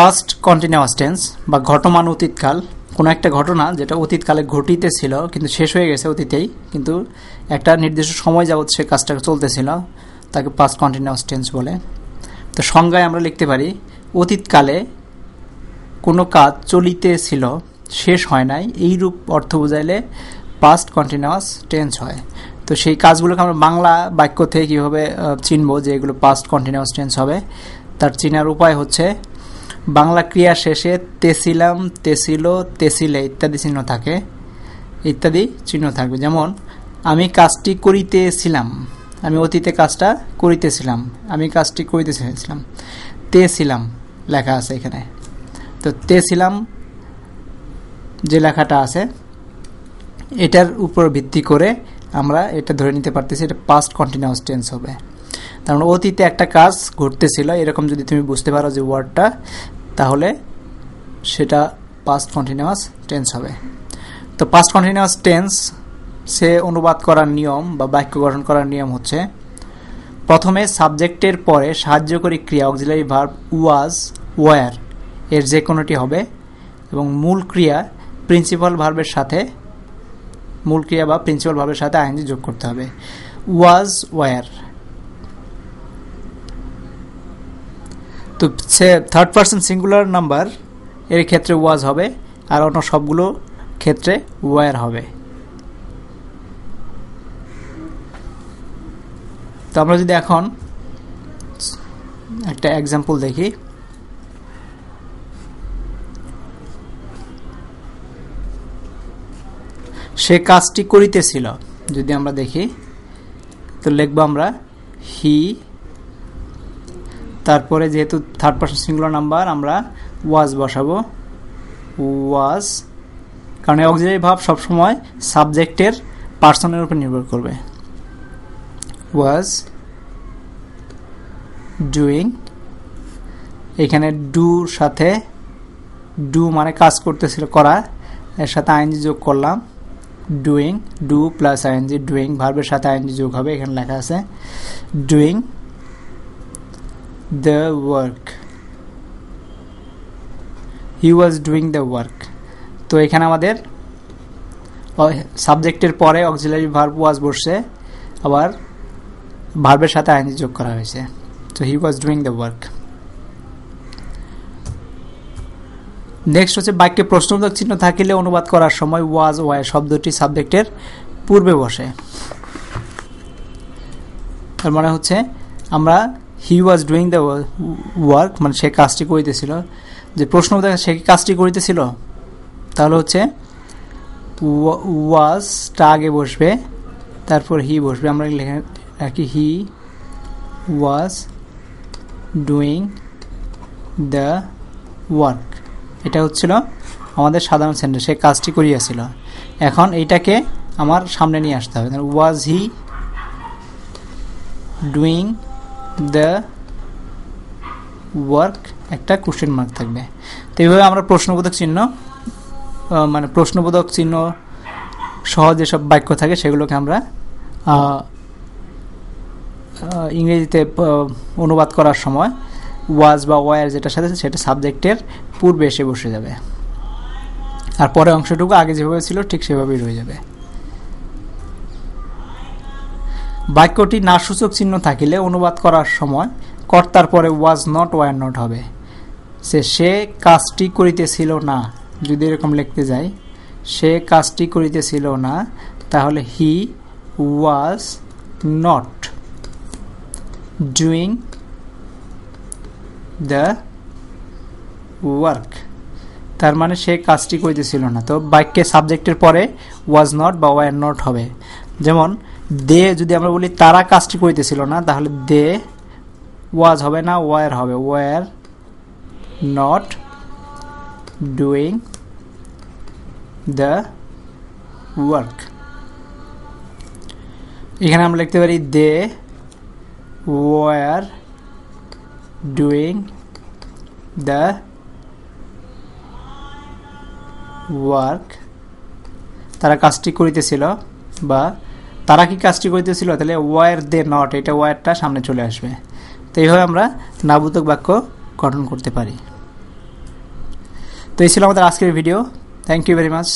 Past continuous tense বা ঘটমান অতীতকাল, কোনো একটা ঘটনা যেটা অতীতকালে ঘটিতেছিল কিন্তু শেষ হয়ে গেছে অতীতেই, কিন্তু একটা নির্দিষ্ট সময় যাবৎ সে কাজটা চলতেছিল, তাকে পাস্ট কন্টিনিউয়াস টেন্স বলে। তো সংজ্ঞায় আমরা লিখতে পারি, অতীতকালে কোনো কাজ চলিতেছিল শেষ হয় নাই এই রূপ অর্থ বোঝাইলে পাস্ট কন্টিনিউয়াস টেন্স হয়। তো সেই কাজগুলোকে আমরা বাংলা বাক্য থেকে কীভাবে চিনব যে এগুলো পাস্ট কন্টিনিউয়াস টেন্স হবে, তার চিনার উপায় হচ্ছে বাংলা ক্রিয়া শেষে তেসিলাম, তেসিল, তেসিলে ইত্যাদি চিহ্ন থাকে। ইত্যাদি চিহ্ন থাকবে। যেমন, আমি কাজটি করিতেছিলাম। আমি অতীতে কাজটা করিতেছিলাম। আমি কাজটি করিতেছিলাম। তেছিলাম লেখা আছে এখানে। তো তেছিলাম যে লেখাটা আছে, এটার উপর ভিত্তি করে আমরা এটা ধরে নিতে পারতেছি, এটা পাস্ট কন্টিনিউয়াস টেন্স হবে। তার অতীতে একটা কাজ ঘটতেছিল, এরকম যদি তুমি বুঝতে পারো যে ওয়ার্ডটা তাহলে সেটা পাস্ট কন্টিনিউয়াস টেন্স হবে। তো পাস্ট কন্টিনিউয়াস টেন্স সে অনুবাদ করার নিয়ম বা বাক্য গঠন করার নিয়ম হচ্ছে, প্রথমে সাবজেক্টের পরে সাহায্যকারী ক্রিয়া অক্সিলারি ভার্ব ওয়াজ ওয়ার এর যে কোনোটি হবে এবং মূল ক্রিয়া প্রিন্সিপাল ভার্বের সাথে, মূল ক্রিয়া বা প্রিন্সিপাল ভার্বের সাথে আইনজি যোগ করতে হবে। ওয়াজ ওয়ার তো সে থার্ড পার্সন সিঙ্গুলার নাম্বার এর ক্ষেত্রে ওয়াজ হবে, আর অন্য সবগুলো ক্ষেত্রে ওয়ার হবে। তো আমরা যদি এখন একটা এক্সাম্পল দেখি। সে কাজটি করিতেছিল, যদি আমরা দেখি, তো লিখব আমরা হি তারপরে যেহেতু থার্ড পার্সন সিঙ্গুলার নাম্বার আমরা ওয়াজ বসাবো। ওয়াজ কারণ অক্সিলারি ভাব সবসময় সাবজেক্টের পার্সনের উপর নির্ভর করবে। ওয়াজ ডুইং এখানে ডুর সাথে ডু মানে কাজ করতেছিল, করা, এর সাথে আইনজি যোগ করলাম। Doing do plus ING doing ভার্বের সাথে আইএনজি যোগ হবে, এখানে লেখা আছে। Doing the work he was doing the work তো এখানে আমাদের সাবজেক্টের পরে অক্সিলারি ভার্ব ওয়াজ বসছে, আবার ভার্বের সাথে আইনজি যোগ করা হয়েছে। তো he was doing the work next হচ্ছে বাক্যে প্রশ্নবোধক চিহ্ন থাকিলে অনুবাদ করার সময় ওয়াজ ওয়াই শব্দটি সাবজেক্টের পূর্বে বসে। তার মানে হচ্ছে আমরা he was doing the work মানে সে কাজটি করিতেছিল। যে প্রশ্নবোধক সে কি কাজটি করিতেছিল? তাহলে হচ্ছে ওয়াজটা আগে বসবে, তারপর হি বসবে। আমরা লেখা রাখি he was doing the work এটা হচ্ছিল আমাদের সাধারণ সেন্টেন্স সে কাজটি করিয়াছিল। এখন এইটাকে আমার সামনে নিয়ে আসতে হবে। Was he doing the work একটা কোশ্চেন মার্ক থাকবে। তো এইভাবে আমরা প্রশ্নবোধক চিহ্ন মানে প্রশ্নবোধক চিহ্ন সহ যেসব বাক্য থাকে সেগুলোকে আমরা ইংরেজিতে অনুবাদ করার সময় ওয়াজ বা ওয়ার যেটার সাথে সেটা সাবজেক্টের পূর্বে এসে বসে যাবে। আর পরে অংশটুকু আগে যেভাবে ছিল ঠিক সেভাবেই রয়ে যাবে। বাক্যটি না সূচক চিহ্ন থাকিলে অনুবাদ করার সময় কর্তার পরে ওয়াজ নট ওয়ার নট হবে। সে সে কাজটি করিতেছিল না। যদি এরকম লিখতে যাই, সে কাজটি করিতেছিল না, তাহলে he was not doing the work তার মানে সে কাজটি করিতেছিল না। তো বাক্যে সাবজেক্টের পরে ওয়াজ নট বা ওয়ার নট হবে। যেমন দে যদি আমরা বলি তারা কাজটি করিতেছিল না, তাহলে দে ওয়াজ হবে না ওয়ার হবে। Were not doing the work এখানে আমরা লিখতে পারি they were doing the work তারা কাজটি করিতেছিল বা তারা কি কাজটি করিতেছিল? তাহলে ওয়ার দে নট এটা ওয়ারটা সামনে চলে আসবে। তো এইভাবে আমরা নাবুতক বাক্য গঠন করতে পারি। তো এই ছিল আমাদের আজকের video thank you very much